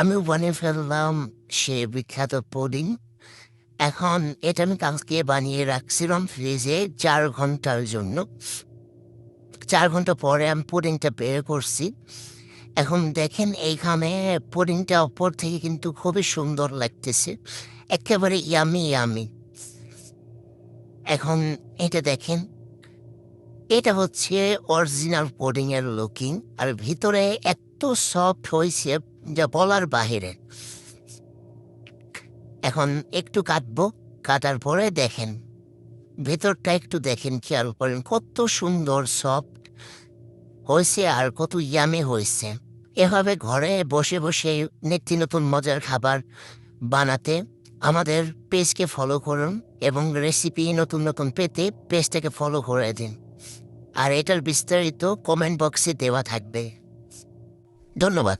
আমি বানিয়ে ফেললাম সে বিখ্যাত পুডিং। এখন এটা আমি কালকে বানিয়ে রাখছিলাম ফ্রিজে চার ঘণ্টার জন্য। চার ঘণ্টা পরে আমি পুডিংটা বের করছি। এখন দেখেন এইখানে পুডিংটা ওপর থেকে কিন্তু খুবই সুন্দর লাগতেছে। একেবারে ইয়ামি ইয়ামি। এখন এটা দেখেন, এটা হচ্ছে অরিজিনাল পুডিং এর লুকিং আর ভিতরে এত সফট হয়েছে যা বলার বাহিরে। এখন একটু কাটবো, কাটার পরে দেখেন। ভেতরটা একটু দেখেন, খেয়াল করেন, কত সুন্দর সফট হয়েছে আর কত ইয়ামে হয়েছে এভাবে ঘরে বসে বসে নিত্য নতুন মজার খাবার বানাতে আমাদের পেজকে ফলো করুন এবং রেসিপি নতুন নতুন পেতে পেজটাকে ফলো করে দিন। আর এটার বিস্তারিত কমেন্ট বক্সে দেওয়া থাকবে। ধন্যবাদ।